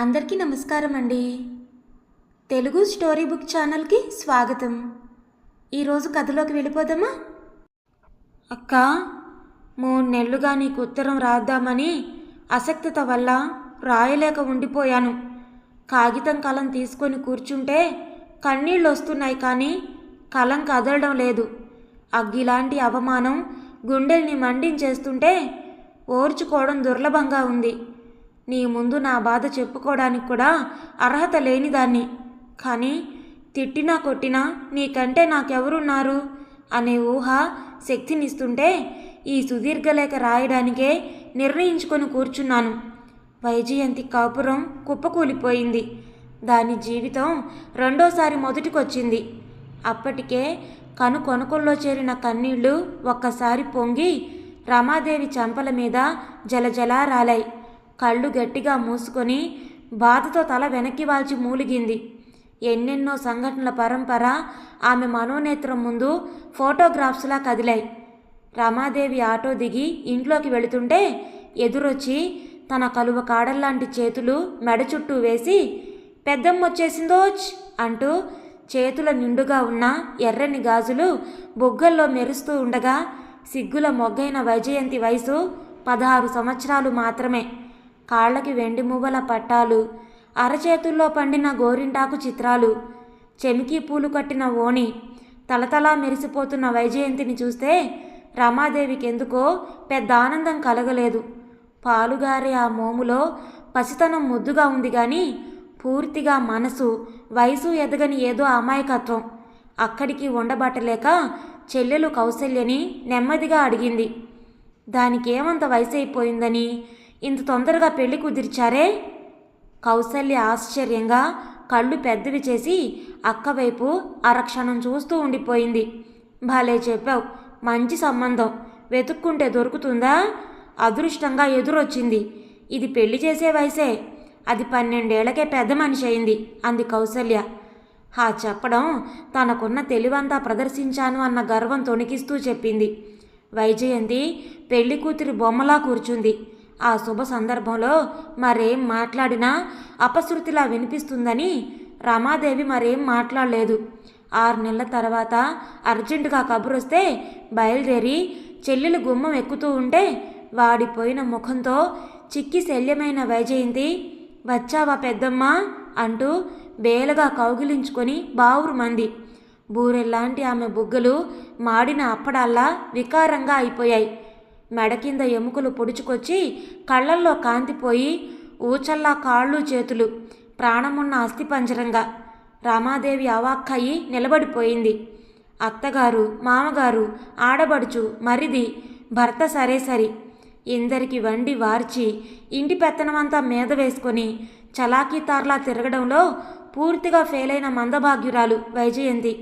అందరికీ నమస్కారం అండి. తెలుగు స్టోరీ బుక్ ఛానల్కి స్వాగతం. ఈరోజు కథలోకి వెళ్ళిపోదామా? అక్క మూడు నెలలుగా నీకు ఉత్తరం రాద్దామని అసక్తత వల్ల రాయలేక ఉండిపోయాను. కాగితం కలం తీసుకొని కూర్చుంటే కన్నీళ్ళు వస్తున్నాయి కానీ కలం కదలడం లేదు. అగ్గిలాంటి అవమానం గుండెల్ని మండించేస్తుంటే ఓర్చుకోవడం దుర్లభంగా ఉంది. నీ ముందు నా బాధ చెప్పుకోవడానికి కూడా అర్హత లేనిదాన్ని కానీ తిట్టినా కొట్టినా నీకంటే నాకెవరున్నారు? అనే ఊహ శక్తినిస్తుంటే ఈ సుదీర్ఘలేఖ రాయడానికే నిర్ణయించుకొని కూర్చున్నాను. వైజయంతి కాపురం కుప్పకూలిపోయింది. దాని జీవితం రెండోసారి మొదటికొచ్చింది. అప్పటికే కను కొనుకొల్లో చేరిన కన్నీళ్ళు ఒక్కసారి పొంగి రమాదేవి చంపల మీద జలజలా రాలాయి కళ్ళు గట్టిగా మూసుకొని బాధతో తల వెనక్కి వాల్చి మూలిగింది. ఎన్నెన్నో సంఘటనల పరంపర ఆమె మనోనేత్రం ముందు ఫోటోగ్రాఫ్స్లా కదిలాయి. రమాదేవి ఆటో దిగి ఇంట్లోకి వెళుతుంటే ఎదురొచ్చి తన కలువ కాడల్లాంటి చేతులు మెడ చుట్టూ వేసి పెద్దమ్మ వచ్చేసిందోచ్ అంటూ చేతుల నిండుగా ఉన్న ఎర్రని గాజులు బొగ్గల్లో మెరుస్తూ ఉండగా సిగ్గుల మొగ్గైన వైజయంతి వయసు పదహారు సంవత్సరాలు మాత్రమే. కాళ్ళకి వెండి మువ్వల పట్టాలు అరచేతుల్లో పండిన గోరింటాకు చిత్రాలు చెమికి పూలు కట్టిన ఓణి తలతలా మెరిసిపోతున్న వైజయంతిని చూస్తే రమాదేవికి ఎందుకో పెద్ద ఆనందం కలగలేదు. పాలుగారే ఆ మోములో పసితనం ముద్దుగా ఉంది కానీ పూర్తిగా మనసు వయసు ఎదగని ఏదో అమాయకత్వం. అక్కడికి ఉండబట్టలేక చెల్లెలు కౌసల్యని నెమ్మదిగా అడిగింది. దానికేమంత వయసు అయిపోయిందని ఇంత తొందరగా పెళ్ళి కుదిర్చారే? కౌసల్య ఆశ్చర్యంగా కళ్ళు పెద్దవి చేసి అక్కవైపు అరక్షణం చూస్తూ ఉండిపోయింది. భలే చెప్పావు. మంచి సంబంధం. వెతుక్కుంటే దొరుకుతుందా? అదృష్టంగా ఎదురొచ్చింది. ఇది పెళ్ళి చేసే వయసే. అది పన్నెండేళ్ళకే పెద్ద మనిషి అయింది అంది కౌసల్య. ఆ చెప్పడం తనకున్న తెలివంతా ప్రదర్శించాను అన్న గర్వం తొణికిస్తూ చెప్పింది. వైజయంతి పెళ్ళి కూతురి బొమ్మలా కూర్చుంది. ఆ శుభ సందర్భంలో మరేం మాట్లాడినా అపశృతిలా వినిపిస్తుందని రమాదేవి మరేం మాట్లాడలేదు. ఆరు నెలల తర్వాత అర్జెంటుగా కబురొస్తే బయలుదేరి చెల్లెలు గుమ్మం ఎక్కుతూ ఉంటే వాడిపోయిన ముఖంతో చిక్కి శల్యమైన వైజయంతి వచ్చావా పెద్దమ్మా అంటూ బేలగా కౌగిలించుకొని బావురు మంది. బూరెల్లాంటి ఆమె బుగ్గలు మాడిన అప్పడాల్లా వికారంగా అయిపోయాయి. మెడ కింద ఎముకలు పొడుచుకొచ్చి కళ్ళల్లో కాంతిపోయి ఊచల్లా కాళ్ళు చేతులు ప్రాణమున్న అస్థిపంజరంగా రామాదేవి అవాక్కయి నిలబడిపోయింది. అత్తగారు మామగారు ఆడబడుచు మరిది భర్త సరే సరి. ఇందరికి వండి వార్చి ఇంటి పెత్తనమంతా మీద వేసుకొని చలాకీతార్లా తిరగడంలో పూర్తిగా ఫెయిలైన మందభాగ్యురాలు వైజయంతి.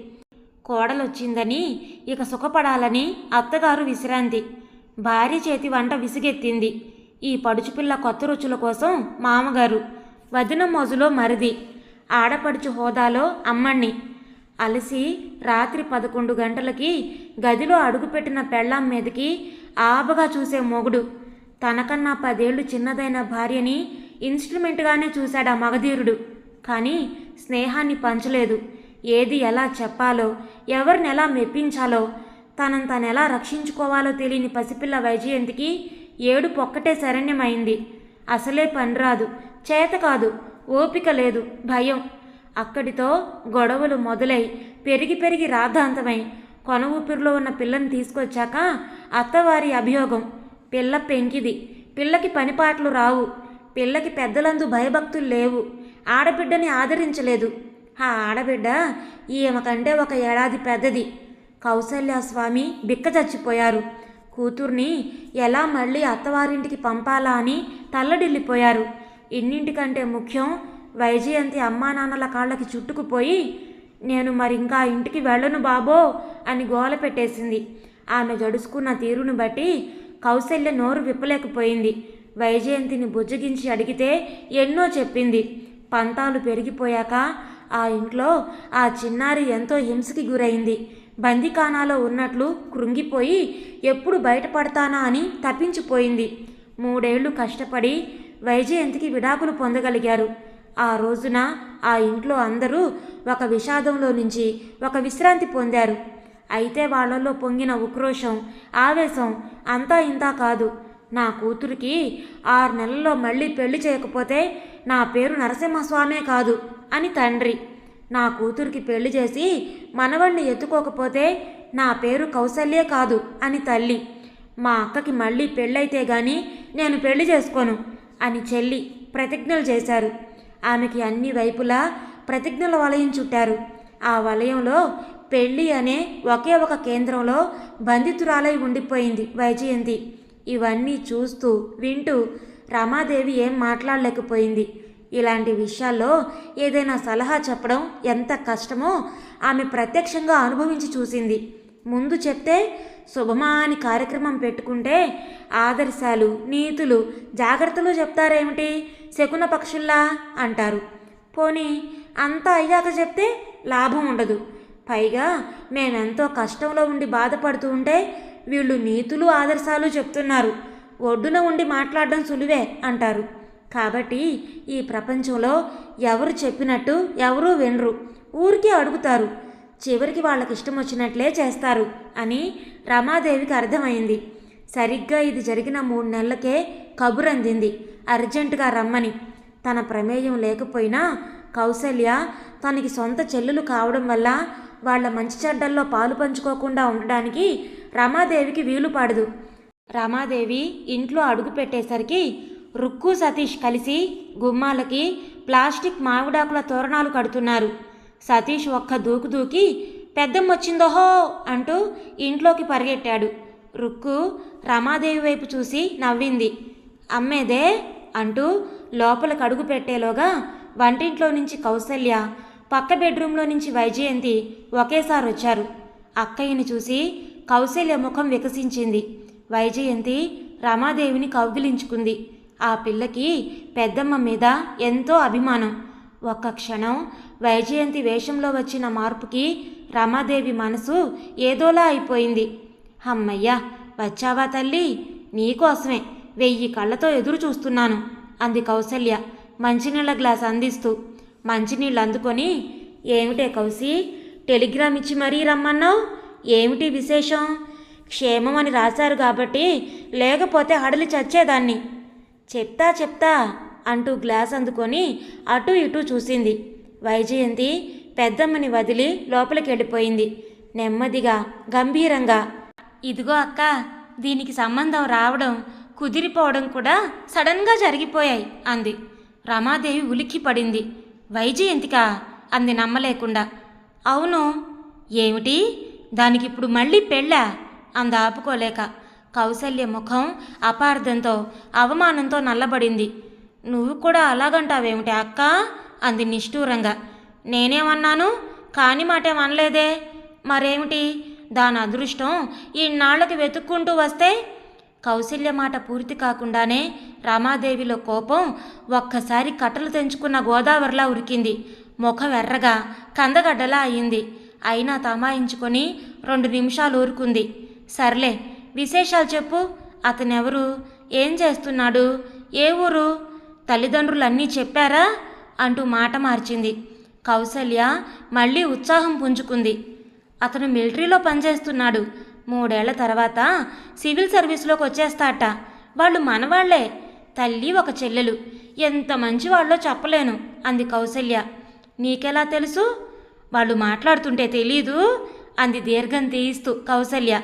కోడలొచ్చిందని ఇక సుఖపడాలని అత్తగారు విశ్రాంతి. భార్య చేతి వంట విసిగెత్తింది. ఈ పడుచుపిల్ల కొత్త రుచుల కోసం మామగారు వదిన మోజులో మరిది ఆడపడుచు హోదాలో అమ్మణ్ణి. అలసి రాత్రి పదకొండు గంటలకి గదిలో అడుగుపెట్టిన పెళ్ళాం మీదకి ఆబగా చూసే మొగుడు. తనకన్నా పదేళ్ళు చిన్నదైన భార్యని ఇన్స్ట్రుమెంట్గానే చూశాడు ఆ మగధీరుడు. కానీ స్నేహాన్ని పంచలేదు. ఏది ఎలా చెప్పాలో ఎవరిని ఎలా మెప్పించాలో తనను తను ఎలా రక్షించుకోవాలో తెలియని పసిపిల్ల వైజయంతికి ఏడు పొక్కటే శరణ్యమైంది. అసలే పనిరాదు చేత కాదు ఓపిక లేదు భయం. అక్కడితో గొడవలు మొదలై పెరిగి పెరిగి రాద్ధాంతమై కొన ఊపిరిలో ఉన్న పిల్లని తీసుకొచ్చాక అత్తవారి అభియోగం. పిల్ల పెంకిది పిల్లకి పనిపాట్లు రావు పిల్లకి పెద్దలందు భయభక్తులు లేవు ఆడబిడ్డని ఆదరించలేదు. ఆ ఆడబిడ్డ ఈమె కంటే ఒక ఏడాది పెద్దది. కౌసల్య స్వామి బిక్క చచ్చిపోయారు కూతుర్ని ఎలా మళ్ళీ అత్తవారింటికి పంపాలా అని తల్లడిల్లిపోయారు. ఇన్నింటికంటే ముఖ్యం వైజయంతి అమ్మా నాన్నల కాళ్ళకి చుట్టుకుపోయి నేను మరి ఇంకా ఇంటికి వెళ్ళను బాబో అని గోల పెట్టేసింది. ఆమె జడుసుకున్న తీరును బట్టి కౌశల్య నోరు విప్పలేకపోయింది. వైజయంతిని బుజ్జగించి అడిగితే ఎన్నో చెప్పింది. పంతాలు పెరిగిపోయాక ఆ ఇంట్లో ఆ చిన్నారి ఎంతో హింసకి గురైంది. బందికానాలో ఉన్నట్లు కృంగిపోయి ఎప్పుడు బయటపడతానా అని తప్పించిపోయింది మూడేళ్ళు కష్టపడి వైజయంతికి విడాకులు పొందగలిగారు. ఆ రోజున ఆ ఇంట్లో అందరూ ఒక విషాదంలో నుంచి ఒక విశ్రాంతి పొందారు. అయితే వాళ్ళల్లో పొంగిన ఉక్రోషం ఆవేశం అంతా ఇంతా కాదు. నా కూతురికి ఆరు నెలల్లో మళ్ళీ పెళ్ళి చేయకపోతే నా పేరు నరసింహస్వామే కాదు అని తండ్రి. నా కూతురికి పెళ్ళి చేసి మనవణ్ణి ఎత్తుకోకపోతే నా పేరు కౌసల్యే కాదు అని తల్లి. మా అక్కకి మళ్ళీ పెళ్ళైతే గాని నేను పెళ్ళి చేసుకోను అని చెల్లి ప్రతిజ్ఞలు చేశారు. ఆమెకి అన్ని వైపులా ప్రతిజ్ఞల వలయం చుట్టారు. ఆ వలయంలో పెళ్ళి అనే ఒకే ఒక కేంద్రంలో బంధితురాలై ఉండిపోయింది వైజయంతి. ఇవన్నీ చూస్తూ వింటూ రమాదేవి ఏం మాట్లాడలేకపోయింది. ఇలాంటి విషయాల్లో ఏదైనా సలహా చెప్పడం ఎంత కష్టమో ఆమె ప్రత్యక్షంగా అనుభవించి చూసింది. ముందు చెప్తే శుభమా అని కార్యక్రమం పెట్టుకుంటే ఆదర్శాలు నీతులు జాగ్రత్తలు చెప్తారేమిటి? శకున పక్షుల్లా అంటారు. పోనీ అంతా అయ్యాక చెప్తే లాభం ఉండదు. పైగా మేమెంతో కష్టంలో ఉండి బాధపడుతూ ఉంటే వీళ్ళు నీతులు ఆదర్శాలు చెప్తున్నారు. ఒడ్డున ఉండి మాట్లాడడం సులువే అంటారు. కాబట్టి ఈ ప్రపంచంలో ఎవరు చెప్పినట్టు ఎవరూ వినరు. ఊరికే అడుగుతారు చివరికి వాళ్ళకి ఇష్టం వచ్చినట్లే చేస్తారు అని రమాదేవికి అర్థమైంది. సరిగ్గా ఇది జరిగిన మూడు నెలలకే కబురు అందింది అర్జెంటుగా రమ్మని. తన ప్రమేయం లేకపోయినా కౌసల్య తనకి సొంత చెల్లెలు కావడం వల్ల వాళ్ళ మంచి చెడ్డల్లో పాలు పంచుకోకుండా ఉండడానికి రమాదేవికి వీలు పడదు రమాదేవి ఇంట్లో అడుగు పెట్టేసరికి రుక్కు సతీష్ కలిసి గుమ్మాలకి ప్లాస్టిక్ మామిడాకుల తోరణాలు కడుతున్నారు. సతీష్ ఒక్క దూకు దూకి పెద్దమ్మొచ్చిందోహో అంటూ ఇంట్లోకి పరిగెట్టాడు. రుక్కు రమాదేవి వైపు చూసి నవ్వింది. అమ్మేదే అంటూ లోపలికి అడుగు పెట్టేలోగా వంటింట్లో నుంచి కౌసల్య పక్క బెడ్రూంలో నుంచి వైజయంతి ఒకేసారి వచ్చారు. అక్కయ్యని చూసి కౌశల్య ముఖం వికసించింది. వైజయంతి రమాదేవిని కౌగిలించుకుంది. ఆ పిల్లకి పెద్దమ్మ మీద ఎంతో అభిమానం. ఒక్క క్షణం వైజయంతి వేషంలో వచ్చిన మార్పుకి రమాదేవి మనసు ఏదోలా అయిపోయింది. అమ్మయ్యా వచ్చావా తల్లి? నీకోసమే. వెయ్యి కళ్ళతో ఎదురు చూస్తున్నాను అంది కౌసల్య మంచినీళ్ళ గ్లాస్ అందిస్తూ. మంచినీళ్ళు అందుకొని ఏమిటే కౌసి టెలిగ్రామ్ ఇచ్చి మరీ రమ్మన్నావు? ఏమిటి విశేషం? క్షేమం అని రాశారు కాబట్టి లేకపోతే హడలి చచ్చేదాన్ని. చెప్తా చెప్తా అంటూ గ్లాస్ అందుకొని అటు ఇటు చూసింది. వైజయంతి పెద్దమ్మని వదిలి లోపలికి వెళ్ళిపోయింది నెమ్మదిగా గంభీరంగా ఇదిగో అక్క దీనికి సంబంధం రావడం కుదిరిపోవడం కూడా సడన్గా జరిగిపోయాయి అంది. రమాదేవి ఉలిక్కి పడింది. వైజయంతికా? అంది నమ్మలేకుండా. అవును. ఏమిటి? దానికి ఇప్పుడు మళ్ళీ పెళ్ళా? అంది కౌశల్య కౌసల్య ముఖం అపార్థంతో అవమానంతో నల్లబడింది. నువ్వు కూడా అలాగంటావేమిటి అక్క? అంది నిష్ఠూరంగా. నేనేమన్నాను? కాని మాటేమనలేదే మరేమిటి? దాని అదృష్టం ఇన్నాళ్ళకి వెతుక్కుంటూ వస్తే? కౌశల్య మాట పూర్తి కాకుండానే రమాదేవిలో కోపం ఒక్కసారి కట్టలు తెంచుకున్న గోదావరిలా ఉరికింది. ముఖం ఎర్రగా కందగడ్డలా అయింది. అయినా తమాయించుకొని రెండు నిమిషాలు ఊరుకుంది. సర్లే విశేషాలు చెప్పు. అతనెవరు? ఏం చేస్తున్నాడు? ఏ ఊరు? తల్లిదండ్రులన్నీ చెప్పారా? అంటూ మాట మార్చింది. కౌసల్య మళ్ళీ ఉత్సాహం పుంజుకుంది. అతను మిలిటరీలో పనిచేస్తున్నాడు. మూడేళ్ళ తర్వాత సివిల్ సర్వీస్లోకి వచ్చేస్తాట. వాళ్ళు మనవాళ్ళే. తల్లి ఒక చెల్లెలు. ఎంత మంచి వాళ్ళో చెప్పలేను అంది కౌసల్య. నీకెలా తెలుసు? వాళ్ళు మాట్లాడుతుంటే తెలీదు అంది దీర్ఘం తీయిస్తూ కౌసల్య.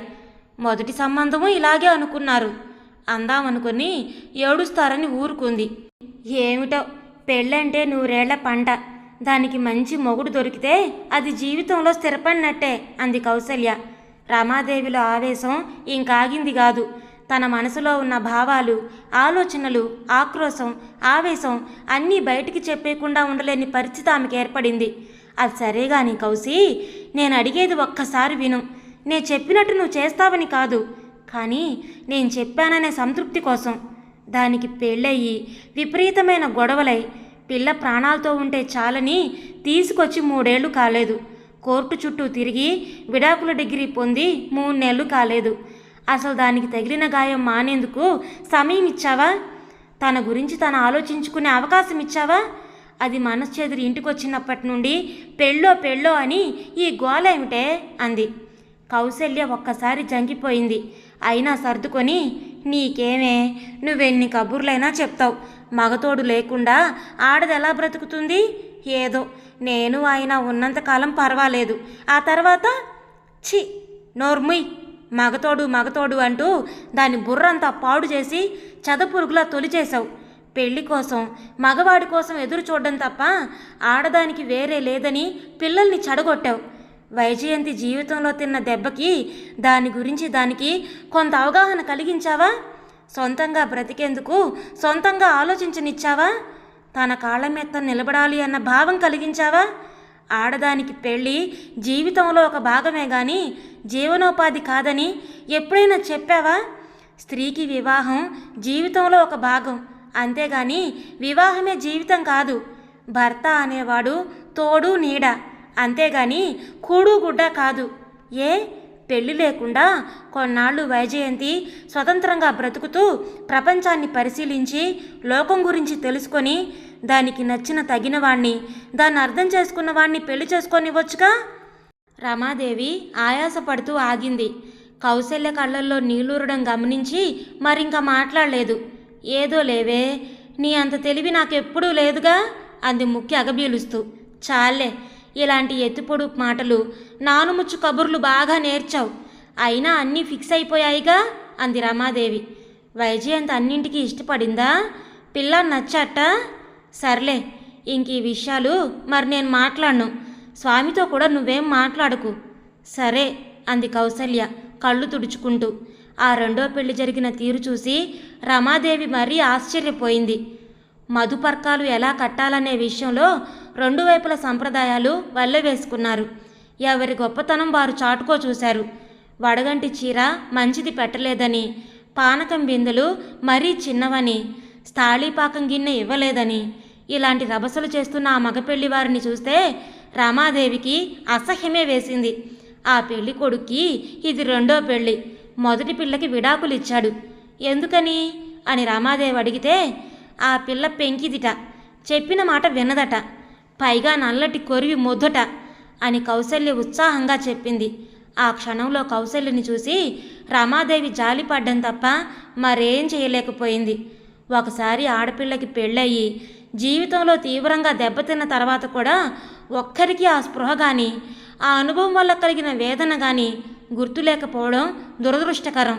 మొదటి సంబంధము ఇలాగే అనుకున్నారు. అందామనుకుని ఏడుస్తారని ఊరుకుంది. ఏమిటో? పెళ్ళంటే నూరేళ్ళ పంట. దానికి మంచి మొగుడు దొరికితే అది జీవితంలో స్థిరపడినట్టే అంది కౌసల్య. రమాదేవిలో ఆవేశం ఇంకాగింది కాదు. తన మనసులో ఉన్న భావాలు ఆలోచనలు ఆక్రోశం ఆవేశం అన్నీ బయటికి చెప్పేయకుండా ఉండలేని పరిస్థితి ఆమెకు ఏర్పడింది. అది సరేగాని కౌసి నేను అడిగేది ఒక్కసారి విను. నేను చెప్పినట్టు నువ్వు చేస్తావని కాదు. కానీ నేను చెప్పాననే సంతృప్తి కోసం. దానికి పెళ్ళయ్యి విపరీతమైన గొడవలై పిల్ల ప్రాణాలతో ఉంటే చాలని తీసుకొచ్చి మూడేళ్ళు కాలేదు. కోర్టు చుట్టూ తిరిగి విడాకుల డిగ్రీ పొంది మూడు నెలలు కాలేదు. అసలు దానికి తగిలిన గాయం మానేందుకు సమయం ఇచ్చావా? తన గురించి తను ఆలోచించుకునే అవకాశం ఇచ్చావా? అది మనశ్చేదురి చెదిరి ఇంటికి వచ్చినప్పటి నుండి పెళ్ళో పెళ్ళో అని ఈ గోల ఏమిటే? అంది. కౌశల్య ఒక్కసారి జంకిపోయింది అయినా సర్దుకొని నీకేమే నువ్వెన్ని కబుర్లైనా చెప్తావు. మగతోడు లేకుండా ఆడది ఎలా బ్రతుకుతుంది? ఏదో నేను ఆయన ఉన్నంతకాలం పర్వాలేదు. ఆ తర్వాత ఛీ నోర్ముయ్ మగతోడు మగతోడు అంటూ దాని బుర్రంతా పాడు చేసి చదపురుగులా తొలిచేశావు. పెళ్ళి కోసం మగవాడి కోసం ఎదురు చూడడం తప్ప ఆడదానికి వేరే లేదని పిల్లల్ని చెడగొట్టావు. వైజయంతి జీవితంలో తిన్న దెబ్బకి దాని గురించి దానికి కొంత అవగాహన కలిగించావా? సొంతంగా బ్రతికేందుకు సొంతంగా ఆలోచించనిచ్చావా? తన కాళ్ళ మీద నిలబడాలి అన్న భావం కలిగించావా? ఆడదానికి పెళ్ళి జీవితంలో ఒక భాగమే గాని జీవనోపాధి కాదని ఎప్పుడైనా చెప్పావా? స్త్రీకి వివాహం జీవితంలో ఒక భాగం అంతేగాని వివాహమే జీవితం కాదు. భర్త అనేవాడు తోడు నీడ. అంతేగాని కూడుగుడ్డ కాదు. ఏ? పెళ్ళి లేకుండా కొన్నాళ్ళు వైజయంతి స్వతంత్రంగా బ్రతుకుతూ ప్రపంచాన్ని పరిశీలించి లోకం గురించి తెలుసుకొని దానికి నచ్చిన తగిన వాణ్ణి దాన్ని అర్థం చేసుకున్న వాణ్ణి పెళ్ళి చేసుకొనివ్వచ్చుగా? రమాదేవి ఆయాసపడుతూ ఆగింది. కౌశల్య కళ్ళల్లో నీళ్ళూరడం గమనించి మరింక మాట్లాడలేదు. ఏదో లేవే నీ అంత తెలివి నాకెప్పుడూ లేదుగా? అంది ముఖ్య అగబీలుస్తూ చాలే ఇలాంటి ఎత్తుపొడు మాటలు నానుముచ్చు కబుర్లు బాగా నేర్చావు. అయినా అన్నీ ఫిక్స్ అయిపోయాయిగా? అంది రమాదేవి. వైజయంత్ అన్నింటికి ఇష్టపడిందా? పిల్ల నచ్చట? సర్లే ఇంక ఈ విషయాలు మరి నేను మాట్లాడను. స్వామితో కూడా నువ్వేం మాట్లాడకు. సరే అంది కౌసల్య కళ్ళు తుడుచుకుంటూ. ఆ రెండో పెళ్ళి జరిగిన తీరు చూసి రమాదేవి మరీ ఆశ్చర్యపోయింది. మధుపర్కాలు ఎలా కట్టాలనే విషయంలో రెండు వైపుల సంప్రదాయాలు వల్లవేసుకున్నారు ఎవరి గొప్పతనం వారు చాటుకో చూశారు. వడగంటి చీర మంచిది పెట్టలేదని పానకం బిందెలు మరీ చిన్నవని స్థాళీపాకం గిన్నె ఇవ్వలేదని ఇలాంటి రభసలు చేస్తున్న ఆ మగపెళ్ళి వారిని చూస్తే రమాదేవికి అసహ్యమే వేసింది. ఆ పెళ్ళి కొడుక్కి ఇది రెండో పెళ్ళి. మొదటి పిల్లకి విడాకులు ఇచ్చాడు ఎందుకని? అని రామాదేవి అడిగితే ఆ పిల్ల పెంకిదిట. చెప్పిన మాట వినదట. పైగా నల్లటి కొరివి మొదట అని కౌశల్య ఉత్సాహంగా చెప్పింది. ఆ క్షణంలో కౌశల్యని చూసి రమాదేవి జాలిపడ్డం తప్ప మరేం చేయలేకపోయింది. ఒకసారి ఆడపిల్లకి పెళ్ళయి జీవితంలో తీవ్రంగా దెబ్బతిన్న తర్వాత కూడా ఒక్కరికి ఆ స్పృహ కానీ ఆ అనుభవం వల్ల కలిగిన వేదన కానీ గుర్తులేకపోవడం దురదృష్టకరం.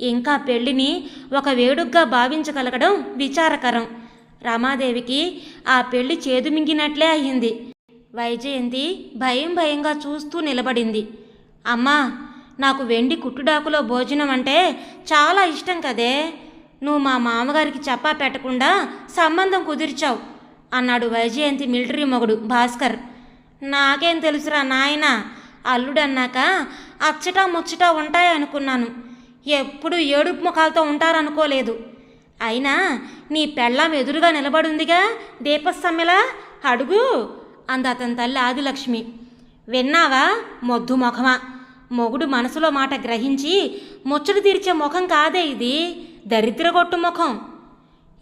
ఇంకా పెళ్ళిని ఒక వేడుగ్గా భావించగలగడం విచారకరం. రమాదేవికి ఆ పెళ్ళి చేదు మింగినట్లే అయింది వైజయంతి భయం భయంగా చూస్తూ నిలబడింది. అమ్మా నాకు వెండి కుట్టుడాకులో భోజనం అంటే చాలా ఇష్టం కదే. నువ్వు మా మామగారికి చెప్పా పెట్టకుండా సంబంధం కుదిర్చావు అన్నాడు వైజయంతి మిలిటరీ మొగుడు భాస్కర్. నాకేం తెలుసురా నాయనా అల్లుడన్నాక అచ్చటా ముచ్చటా ఉంటాయనుకున్నాను. ఎప్పుడు ఏడుపు ముఖాలతో ఉంటారనుకోలేదు. అయినా నీ పెళ్ళాం ఎదురుగా నిలబడుందిగా దీపస్సమ్మెలా? అడుగు అంది అతని తల్లి ఆదిలక్ష్మి. విన్నావా? మొద్దు ముఖమా. మొగుడు మనసులో మాట గ్రహించి ముచ్చట తీర్చే ముఖం కాదే ఇది. దరిద్రగొట్టు ముఖం.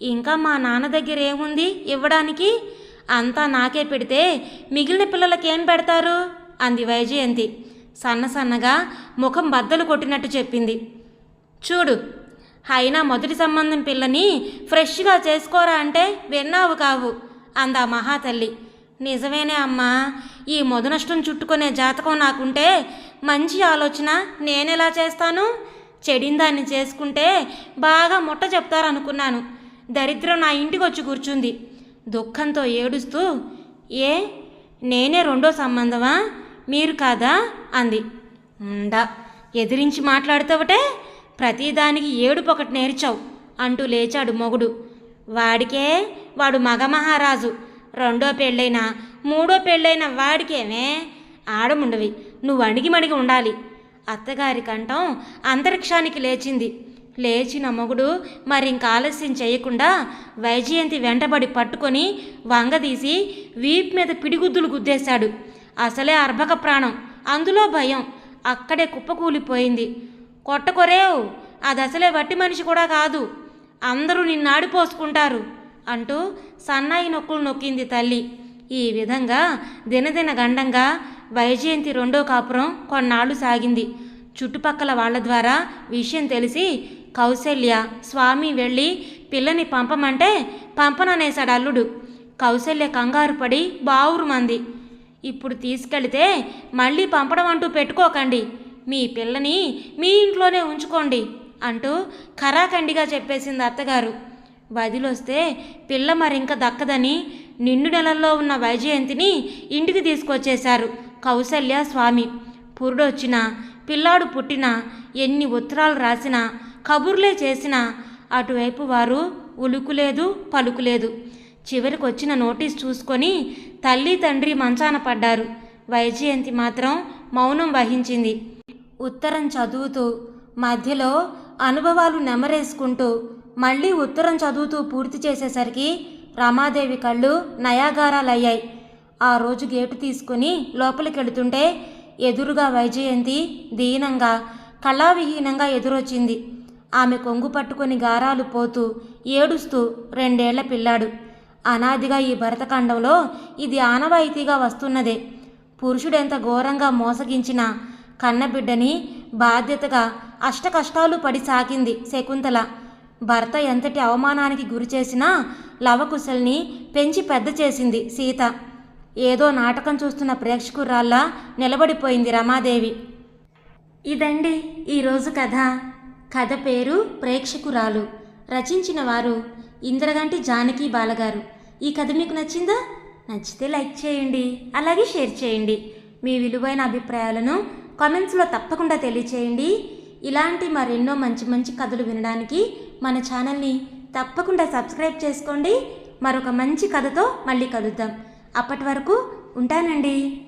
ఇంకా మా నాన్న దగ్గర ఏముంది ఇవ్వడానికి? అంతా నాకే పెడితే మిగిలిన పిల్లలకి ఏం పెడతారు? అంది వైజయంతి. సన్న సన్నగా ముఖం బద్దలు కొట్టినట్టు చెప్పింది. చూడు అయినా మొదటి సంబంధం పిల్లని ఫ్రెష్గా చేసుకోరా అంటే విన్నావు కావు అందా మహాతల్లి. నిజమేనే అమ్మా ఈ మొదనష్టం చుట్టుకునే జాతకం నాకుంటే మంచి ఆలోచన నేనెలా చేస్తాను? చెడిందాన్ని చేసుకుంటే బాగా ముట్ట చెప్తారనుకున్నాను. దరిద్రం నా ఇంటికి వచ్చి కూర్చుంది. దుఃఖంతో ఏడుస్తూ ఏ నేనే రెండో సంబంధమా? మీరు కాదా? అంది. ఉండా ఎదిరించి మాట్లాడుతావటే ప్రతిదానికి ఏడుపొకటి నేర్చావు అంటూ లేచాడు మొగుడు. వాడికే వాడు మగ మహారాజు రెండో పెళ్ళైనా మూడో పెళ్ళైన వాడికేమే ఆడముండవి. నువ్వు అణిగి మణిగి ఉండాలి. అత్తగారి కంఠం అంతరిక్షానికి లేచింది. లేచిన మొగుడు మరింక ఆలస్యం చేయకుండా వైజయంతి వెంటబడి పట్టుకొని వంగదీసి వీప్ మీద పిడిగుద్దులు గుద్దేశాడు. అసలే అర్భక ప్రాణం. అందులో భయం. అక్కడే కుప్పకూలిపోయింది. కొట్టకొరేవు. ఆ దశలే వట్టి మనిషి కూడా కాదు. అందరూ నిన్నాడిపోసుకుంటారు అంటూ సన్నాయి నొక్కులు నొక్కింది తల్లి. ఈ విధంగా దినదిన గండంగా వైజయంతి రెండో కాపురం కొన్నాళ్ళు సాగింది. చుట్టుపక్కల వాళ్ళ ద్వారా విషయం తెలిసి కౌశల్య స్వామి వెళ్ళి పిల్లని పంపమంటే పంపననేశాడు అల్లుడు. కౌశల్య కంగారు పడి బావురు మంది. ఇప్పుడు తీసుకెళితే మళ్ళీ పంపడం అంటూ పెట్టుకోకండి. మీ పిల్లని మీ ఇంట్లోనే ఉంచుకోండి అంటూ ఖరాఖండిగా చెప్పేసింది అత్తగారు. వదిలొస్తే పిల్ల మరింక దక్కదని నిండు నెలల్లో ఉన్న వైజయంతిని ఇంటికి తీసుకొచ్చేశారు కౌసల్య స్వామి. పురుడొచ్చినా పిల్లాడు పుట్టినా ఎన్ని ఉత్తరాలు రాసినా కబుర్లే చేసినా అటువైపు వారు ఉలుకులేదు పలుకులేదు. చివరికి వచ్చిన నోటీస్ చూసుకొని తల్లి తండ్రి మంచాన పడ్డారు. వైజయంతి మాత్రం మౌనం వహించింది. ఉత్తరం చదువుతూ మధ్యలో అనుభవాలు నెమరేసుకుంటూ మళ్ళీ ఉత్తరం చదువుతూ పూర్తి చేసేసరికి రమాదేవి కళ్ళు నయాగారాలయ్యాయి. ఆ రోజు గేటు తీసుకుని లోపలికి వెళుతుంటే ఎదురుగా వైజయంతి దీనంగా కళావిహీనంగా ఎదురొచ్చింది. ఆమె కొంగు పట్టుకొని గారాలు పోతూ ఏడుస్తూ రెండేళ్ళ పిల్లాడు. అనాదిగా ఈ భరతఖండంలో ఇది ఆనవాయితీగా వస్తున్నదే. పురుషుడెంత ఘోరంగా మోసగించినా కన్నబిడ్డని బాధ్యతగా అష్టకష్టాలు పడి సాగింది శకుంతల. భర్త ఎంతటి అవమానానికి గురి చేసినా లవకుశల్ని పెంచి పెద్ద చేసింది సీత. ఏదో నాటకం చూస్తున్న ప్రేక్షకురాల్లా నిలబడిపోయింది రమాదేవి. ఇదండి ఈరోజు కథ. కథ పేరు ప్రేక్షకురాలు. రచించిన వారు ఇంద్రగంటి జానకి బాలగారు. ఈ కథ మీకు నచ్చిందా? నచ్చితే లైక్ చేయండి అలాగే షేర్ చేయండి. మీ విలువైన అభిప్రాయాలను కామెంట్స్లో తప్పకుండా తెలియచేయండి. ఇలాంటి మరెన్నో మంచి మంచి కథలు వినడానికి మన ఛానల్ని తప్పకుండా సబ్స్క్రైబ్ చేసుకోండి. మరొక మంచి కథతో మళ్ళీ కలుద్దాం. అప్పటి వరకు ఉంటానండి.